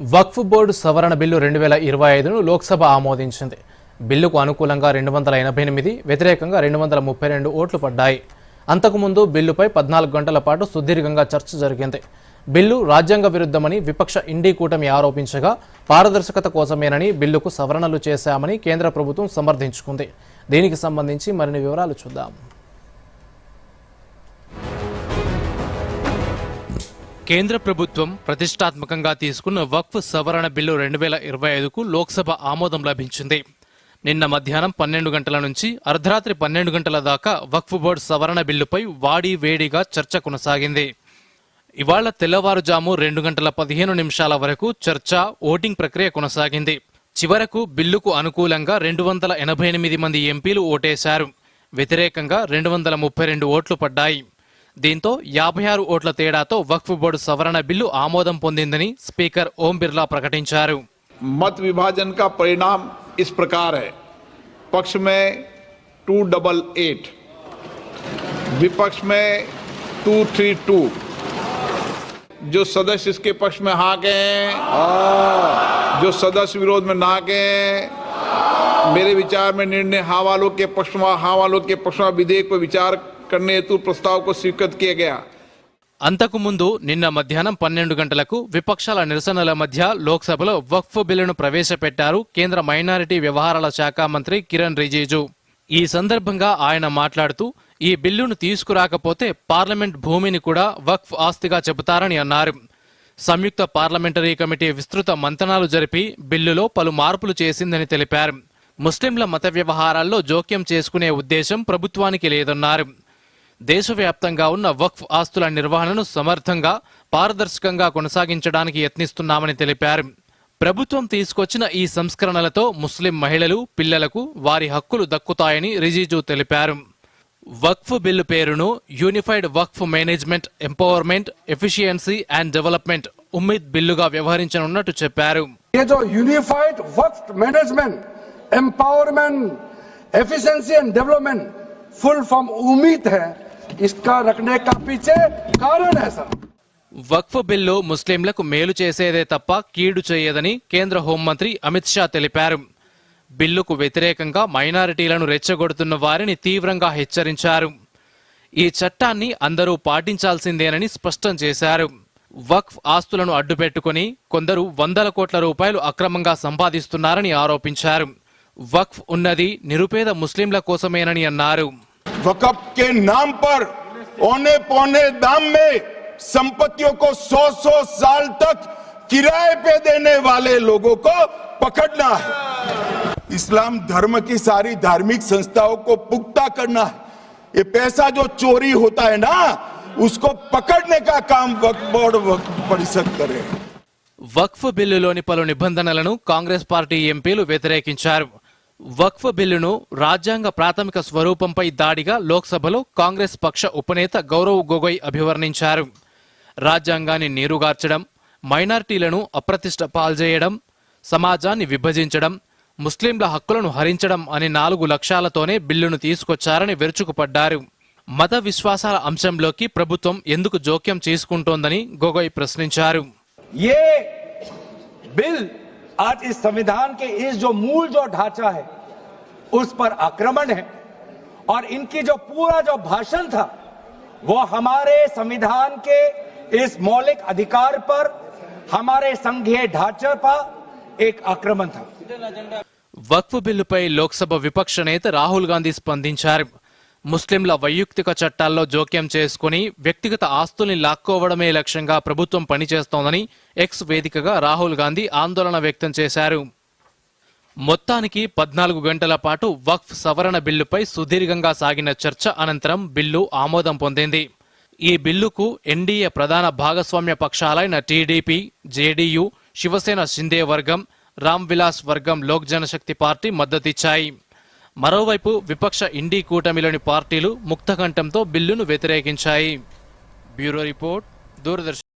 వక్ఫ్ board సవరణ bill రెండు వేల ఇరవై ఐదును లోక్సభ ఆమోదించింది. బిల్లుకు అనుకూలంగా రెండు వందల ఎనభై ఎనిమిది వ్యతిరేకంగా రెండు వందల ముప్పై రెండు ఓట్లు పడ్డాయి. అంతకుముందు బిల్లుపై పద్నాలుగు గంటల పాటు సుదీర్ఘంగా చర్చ జరిగింది. బిల్లు రాజ్యాంగ విరుద్ధమని విపక్ష ఇండీ కూటమి ఆరోపించగా పారదర్శకత కోసమేనని బిల్లుకు సవరణలు చేశామని కేంద్ర ప్రభుత్వం సమర్థించుకుంది. దీనికి సంబంధించి మరిన్ని వివరాలు చూద్దాం. కేంద్ర ప్రభుత్వం ప్రతిష్టాత్మకంగా తీసుకున్న వక్ఫ్ సవరణ బిల్లు రెండు వేల ఇరవై ఐదుకు లోక్సభ ఆమోదం లభించింది. నిన్న మధ్యాహ్నం పన్నెండు గంటల నుంచి అర్ధరాత్రి పన్నెండు గంటల దాకా వక్ఫ్ బోర్డు సవరణ బిల్లుపై వాడి వేడిగా చర్చ కొనసాగింది. ఇవాళ తెల్లవారుజాము రెండు గంటల పదిహేను నిమిషాల వరకు చర్చ ఓటింగ్ ప్రక్రియ కొనసాగింది. చివరకు బిల్లుకు అనుకూలంగా రెండు వందల ఎనభై ఎనిమిది మంది ఎంపీలు ఓటేశారు. వ్యతిరేకంగా రెండు వందల ముప్పై రెండు ఓట్లు పడ్డాయి. దీంతో యాభై ఆరు ఓట్ల తేడాతో వక్ఫ్ బోర్డు సవరణ బిల్లు ఆమోదం పొందిందని స్పీకర్ ఓం బిర్లా ప్రకటించారు मत विभाजन का परिणाम इस प्रकार है पक्ष में टू डबल एट विपक्ष में टू थ्री टू जो सदस्य इसके पक्ष में हाँ गए हैं जो सदस्य विरोध में ना गए हैं मेरे विचार में निर्णय हाँ वालों के पक्ष में हाँ वालों के पक्ष में विधेयक पर विचार करने हेतु प्रस्ताव को स्वीकृत किया गया అంతకుముందు నిన్న మధ్యాహ్నం పన్నెండు గంటలకు విపక్షాల నిరసనల మధ్య లోక్సభలో వక్ఫ్ బిల్లును ప్రవేశపెట్టారు కేంద్ర మైనారిటీ వ్యవహారాల శాఖ మంత్రి కిరణ్ రిజిజు ఈ సందర్భంగా ఆయన మాట్లాడుతూ ఈ బిల్లును తీసుకురాకపోతే పార్లమెంట్ భూమిని కూడా వక్ఫ్ ఆస్తిగా చెబుతారని అన్నారు సంయుక్త పార్లమెంటరీ కమిటీ విస్తృత మంతనాలు జరిపి బిల్లులో పలు మార్పులు చేసిందని తెలిపారు ముస్లింల మత వ్యవహారాల్లో జోక్యం చేసుకునే ఉద్దేశం ప్రభుత్వానికి లేదన్నారు దేశవ్యాప్తంగా ఉన్న వక్ఫ్ ఆస్తుల నిర్వహణను సమర్థంగా పారదర్శకంగా కొనసాగించడానికి యత్నిస్తున్నామని తెలిపారు. ప్రభుత్వం తీసుకొచ్చిన ఈ సంస్కరణలతో ముస్లిం మహిళలు పిల్లలకు వారి హక్కులు దక్కుతాయని రిజిజు తెలిపారు. వక్ఫ్ బిల్లు పేరును unified Waqf management empowerment efficiency and development UMEED బిల్లుగా వ్యవహరించనున్నట్టు చెప్పారు. Unified Waqf management empowerment efficiency and development full form UMEED high. इसका रखने का पीछे कारण है सर వక్ఫ్ బిల్లు ముస్లింలకు మేలు చేసేదే తప్ప కీడు చేయదని కేంద్ర హోంమంత్రి అమిత్ షా తెలిపారు బిల్లుకు వ్యతిరేకంగా మైనారిటీలను రెచ్చగొడుతున్న వారిని తీవ్రంగా హెచ్చరించారు ఈ చట్టాన్ని అందరూ పాటించాల్సిందేనని స్పష్టం చేశారు వక్ఫ్ ఆస్తులను అడ్డుపెట్టుకుని కొందరు వందల కోట్ల రూపాయలు అక్రమంగా సంపాదిస్తున్నారని ఆరోపించారు వక్ఫ్ ఉన్నది నిరుపేద ముస్లింల కోసమేనని అన్నారు वकफ के नाम पर औने पौने दाम में संपत्तियों को सौ सौ साल तक किराए पे देने वाले लोगों को पकड़ना है इस्लाम धर्म की सारी धार्मिक संस्थाओं को पुख्ता करना है ये पैसा जो चोरी होता है ना उसको पकड़ने का काम वक्फ बोर्ड वक्फ परिषद करे వక్ఫ్ బిల్లులోని పలు నిబంధనలను కాంగ్రెస్ పార్టీ ఎంపీలు వ్యతిరేకించారు వక్ఫ్ బిల్లును రాజ్యాంగ ప్రాథమిక స్వరూపంపై దాడిగా లోక్సభలో కాంగ్రెస్ పక్ష ఉపనేత గౌరవ్ గొగోయ్ అభివర్ణించారు. రాజ్యాంగాన్ని నీరుగార్చడం మైనార్టీలను అప్రతిష్ట పాల్జేయడం సమాజాన్ని విభజించడం ముస్లింల హక్కులను హరించడం అనే నాలుగు లక్ష్యాలతోనే బిల్లును తీసుకొచ్చారని విరుచుకుపడ్డారు. మత విశ్వాసాల అంశంలోకి ప్రభుత్వం ఎందుకు జోక్యం చేసుకుంటోందని గొగోయ్ ప్రశ్నించారు. బిల్ आज इस संविधान के इस जो मूल जो ढांचा है उस पर आक्रमण है और इनकी जो पूरा जो भाषण था वो हमारे संविधान के इस मौलिक अधिकार पर हमारे संघीय ढांचे पर एक आक्रमण था వక్ఫ్ బిల్లుపై లోక్సభ విపక్ష నేత రాహుల్ గాంధీ స్పందించారు ముస్లింల వైయక్తిక చట్టాల్లో జోక్యం చేసుకుని వ్యక్తిగత ఆస్తుల్ని లాక్కోవడమే లక్ష్యంగా ప్రభుత్వం పనిచేస్తోందని ఎక్స్ వేదికగా రాహుల్ గాంధీ ఆందోళన వ్యక్తం చేశారు. మొత్తానికి పద్నాలుగు గంటల పాటు వక్ఫ్ సవరణ బిల్లుపై సుదీర్ఘంగా సాగిన చర్చ అనంతరం బిల్లు ఆమోదం పొందింది. ఈ బిల్లుకు ఎన్డీఏ ప్రధాన భాగస్వామ్య పక్షాలైన టీడీపీ జేడీయూ శివసేన షిందే వర్గం రామ్ విలాస్ వర్గం లోక్ జనశక్తి పార్టీ మద్దతిచ్చాయి. మరోవైపు విపక్ష ఇండీ కూటమిలోని పార్టీలు ముక్తకంఠంతో బిల్లును వ్యతిరేకించాయి. Bureau report Doordarshan.